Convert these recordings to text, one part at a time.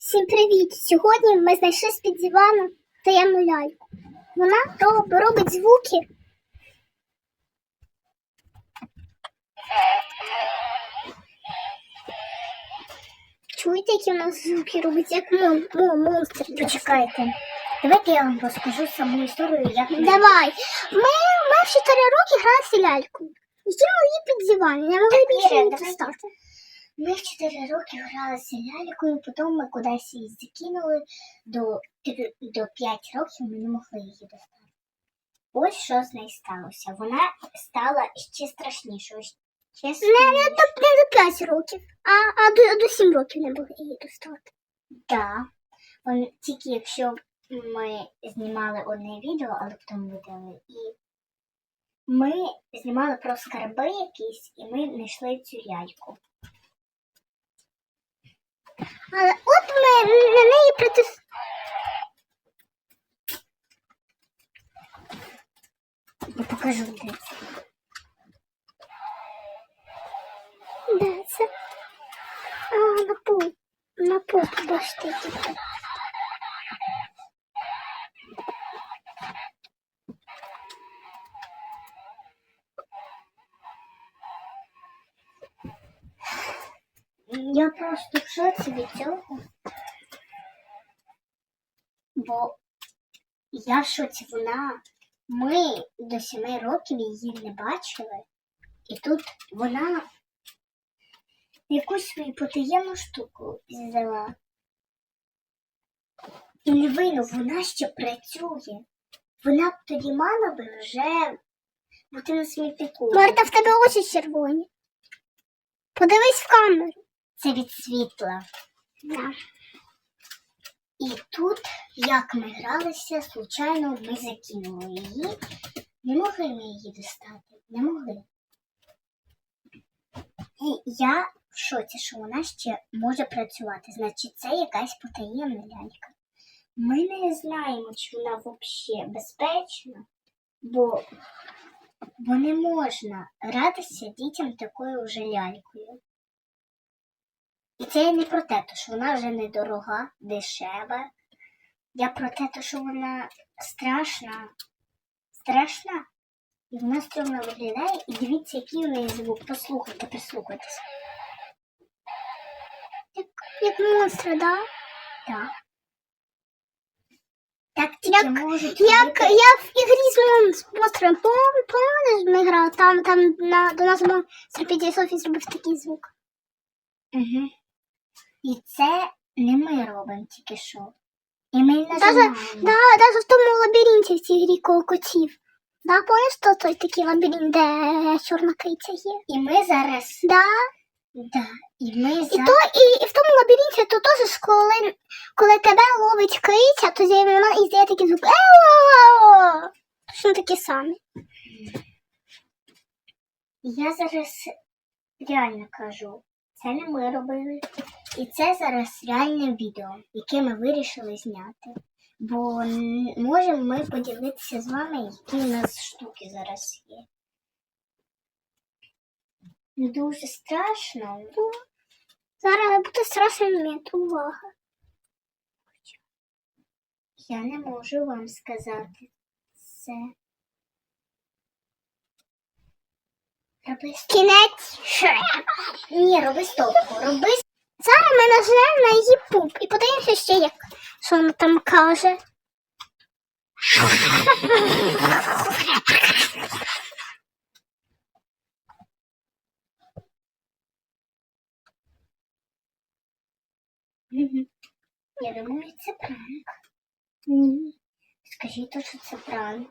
Всім привіт! Сьогодні ми знайшли з-під дивана таємну ляльку. Вона робить звуки. Чуєте, які в нас звуки робить, як мон, мон, монстр. Почекайте. Давайте я вам розкажу саму історію, як Давай. Ми, ми в 4 роки гралися лялькою. І кинули її під диван. Не могли більше давай. достати. Ми в 4 роки гралися лялькою, потім ми кудись її закинули до, до 5 років ми не могли її достати. Ось що з нею сталося. Вона стала ще страшнішою. Ще Не, не, до, не до 5 років, а, а до, до 7 років не могли її достати. Да. Тільки якщо ми знімали одне відео, але потім видали. І ми знімали про скарби якісь, і ми знайшли цю ляльку. Але от ми на неї притис... Я покажу де це. А, на пол. На пол, бачите, які тут. Я просто в шоці від цього. Бо я в шоці вона. Ми до семи років її не бачили. І тут вона якусь свою потаємну штуку взяла. І не вину, вона ще працює. Вона б тоді мала би вже бути на смітнику. Марта, в тебе очі червоні. Подивись в камеру. Це від світла. Да. І тут, як ми гралися, случайно ми закинули її. Не могли ми її достати. Не могли. І я в шоці, що вона ще може працювати. Значить, це якась потаємна лялька. Ми не знаємо, чи вона взагалі безпечна, бо, бо не можна гратися дітям такою вже лялькою. І це я не про те, що вона вже недорога, дешева. Я про те, що вона страшна. Страшна. І вона стрьомно виглядає, і дивіться, який у неї звук. Послухайте, прислухайтесь. Як, як монстр, да? Так. Так тільки Як- можуть Як, робити. як в ігрі з монстром. Пом- Помниш, ми грали, там, там на, до нас монстр підійшов Софі зробив такий звук. Угу. І це не ми робимо тільки що. І ми не Даже- знаємо. Да, навіть в тому лабіринті в цій грі коло котів. Да, помниш, то той такий лабіринт, де чорна киця є? І ми зараз. Да. Да. І ми І, зараз. то, і, і в тому лабіринті то теж ж коли, коли тебе ловить криця, то з'являє вона і здає такий звук. Точно такі самі. Я зараз реально кажу, це не ми робили. І це зараз реальне відео, яке ми вирішили зняти. Бо можемо ми поділитися з вами, які у нас штуки зараз є. Дуже страшно. бо Зараз буде страшний момент, увага. Я не можу вам сказати це. Роби. Кінець. Ні, роби стопку. Роби Зараз ми нажмемо на її пуп і подивимося ще, як що вона там каже. Я думаю, це пранк. Ні. Скажіть, що це пранк.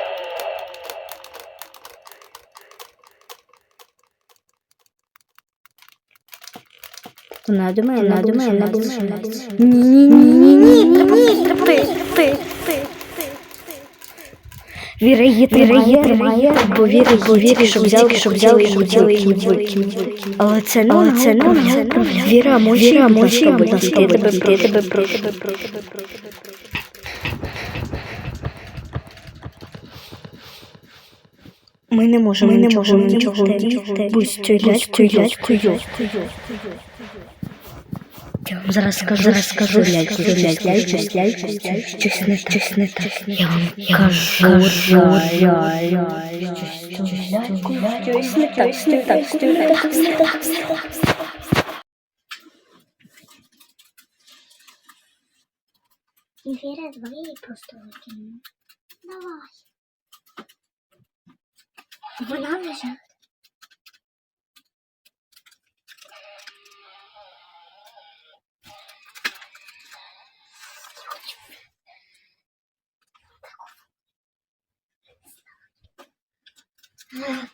Вона до мене, вона до мене, наближається. Ні-ні-ні, ні, тримай, ти, ти, Віра її тримає, тримає, бо віри, бо віри, щоб взяли, щоб взяли, щоб взяли її бульки. Але це не, але це не, це не, віра, мочи, віра, мочи, будь ласка, я тебе прошу, я тебе прошу, тебе прошу, тебе прошу. Ми не можемо, ми не можемо нічого, нічого, нічого, нічого, нічого, нічого, нічого, нічого, нічого, нічого, нічого, Я вам зараз скажу, зараз скажу, стрілять, стрілять, стрілять, стрілять, щось не так, щось не так. Я вам кажу, реально, щось не так, щось не так, щось не так, все так, все так, все так. Віра, давай я її просто викину. Давай. Вона лежить.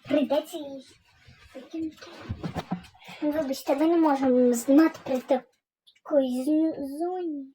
Прийдеться їй викинути. Вибачте, ми не можемо знімати при такій зоні.